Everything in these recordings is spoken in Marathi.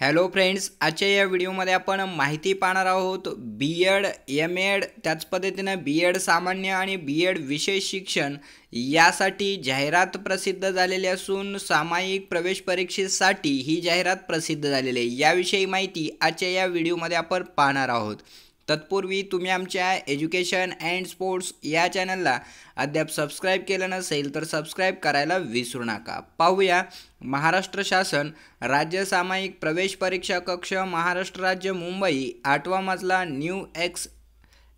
हॅलो फ्रेंड्स आजच्या या व्हिडिओमध्ये आपण माहिती पाहणार आहोत बी एड एम एड त्याच पद्धतीनं बी एड सामान्य आणि बी एड विशेष शिक्षण यासाठी जाहिरात प्रसिद्ध झालेली असून सामायिक प्रवेश परीक्षेसाठी ही जाहिरात प्रसिद्ध झालेली आहे. याविषयी माहिती आजच्या या व्हिडिओमध्ये आपण पाहणार आहोत. तत्पूर्वी तुम्ही आमच्या एज्युकेशन अँड स्पोर्ट्स या चॅनलला अद्याप सबस्क्राईब केलं नसेल तर सबस्क्राईब करायला विसरू नका. पाहूया महाराष्ट्र शासन राज्य सामायिक प्रवेश परीक्षा कक्ष महाराष्ट्र राज्य मुंबई आठवा मजला न्यू एक्स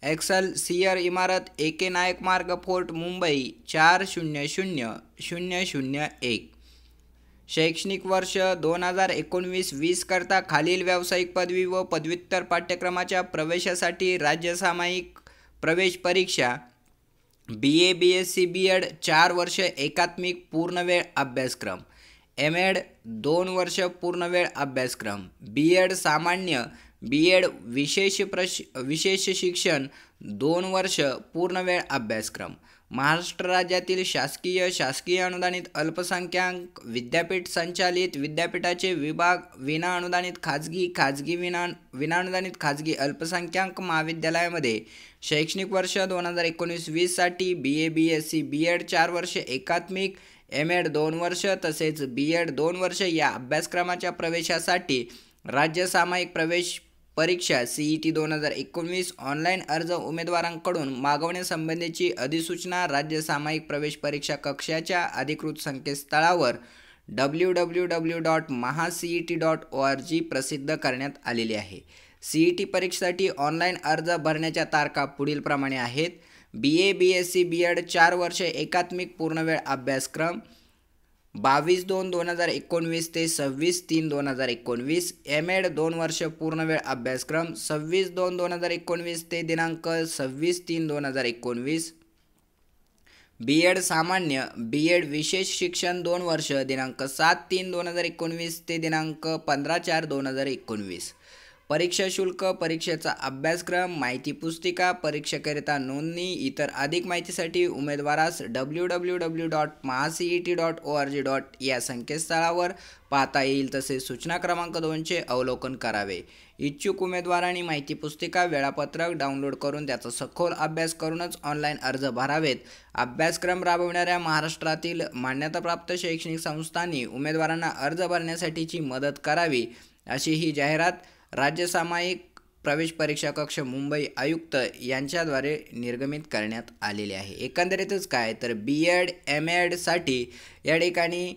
एक्सल सियर इमारत ए के नायक मार्ग फोर्ट मुंबई चार शून्य शून्य शून्य शून्य एक. शैक्षणिक वर्ष दोन हजार एकोणवीस वीस करता खालील व्यावसायिक पदवी व पदव्युत्तर पाठ्यक्रमाच्या प्रवेशासाठी राज्य सामायिक प्रवेश परीक्षा B A B S C B Ed चार वर्ष एकात्मिक पूर्णवेळ अभ्यासक्रम एम एड दोन वर्ष पूर्णवेळ अभ्यासक्रम बी एड सामान्य बी एड विशेष प्रश विशेष शिक्षण दोन वर्ष पूर्णवेळ अभ्यासक्रम. महाराष्ट्र राज्यातील शासकीय शासकीय अनुदानित अल्पसंख्याक विद्यापीठ संचालित विद्यापीठाचे विभाग विना अनुदानित खाजगी खाजगी विना विनाअनुदानित खाजगी अल्पसंख्याक महाविद्यालयामध्ये शैक्षणिक वर्ष दोन हजार एकोणीस वीससाठी B A B S C B Ed चार वर्ष एकात्मिक एम एड दोन वर्ष तसेच बी एड दोन वर्ष या अभ्यासक्रमाच्या प्रवेशासाठी राज्य सामायिक प्रवेश परीक्षा सी ई टी दोन हजार एकोणवीस ऑनलाईन अर्ज उमेदवारांकडून मागवण्यासंबंधीची अधिसूचना राज्य सामायिक प्रवेश परीक्षा कक्षाच्या अधिकृत संकेतस्थळावर W W W dot Maha C E T dot O R G प्रसिद्ध करण्यात आलेली आहे. सी ई टी परीक्षेसाठी ऑनलाईन अर्ज भरण्याच्या तारखा पुढीलप्रमाणे आहेत. B A B S C B Ed चार वर्षे एकात्मिक पूर्णवेळ अभ्यासक्रम बावीस दोन दोन हजार एकोणवीस ते सव्वीस तीन दोन हजार एकोणवीस. एम एड दोन वर्ष पूर्णवेळ अभ्यासक्रम. सव्वीस दोन दोन हजार एकोणवीस ते दिनांक सव्वीस तीन दोन हजार एकोणवीस. बी एड सामान्य. बी एड विशेष शिक्षण दोन वर्ष. दिनांक सात तीन दोन हजार एकोणवीस ते दिनांक पंधरा चार दोन हजार एकोणवीस. परीक्षा शुल्क परीक्षेचा अभ्यासक्रम माहिती पुस्तिका परीक्षेकरिता नोंदणी इतर अधिक माहितीसाठी उमेदवारास W W W dot Maha C E T dot O R G dot या संकेतस्थळावर पाहता येईल तसेच सूचना क्रमांक दोनचे अवलोकन करावे. इच्छुक उमेदवारांनी माहिती पुस्तिका वेळापत्रक डाउनलोड करून त्याचा सखोल अभ्यास करूनच ऑनलाईन अर्ज भरावेत. अभ्यासक्रम राबविणाऱ्या महाराष्ट्रातील मान्यताप्राप्त शैक्षणिक संस्थांनी उमेदवारांना अर्ज भरण्यासाठीची मदत करावी अशी ही जाहिरात राज्य सामायिक प्रवेश परीक्षा कक्ष मुंबई आयुक्त यांच्याद्वारे निर्गमित करण्यात आलेले आहे. एकंदरीतच काय? तर बी एड एम एडसाठी या ठिकाणी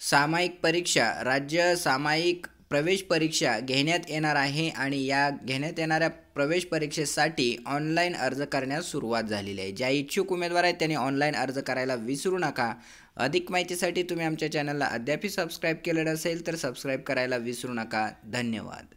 सामायिक परीक्षा राज्य सामायिक प्रवेश परीक्षा घेण्यात येणार आहे आणि या घेण्यात येणाऱ्या प्रवेश परीक्षेसाठी ऑनलाईन अर्ज करण्यास सुरुवात झालेली आहे. ज्या इच्छुक उमेदवार आहेत त्यांनी ऑनलाईन अर्ज करायला विसरू नका. अधिक माहितीसाठी तुम्ही आमच्या चॅनलला अद्यापही सबस्क्राईब केलं असेल तर सबस्क्राईब करायला विसरू नका. धन्यवाद.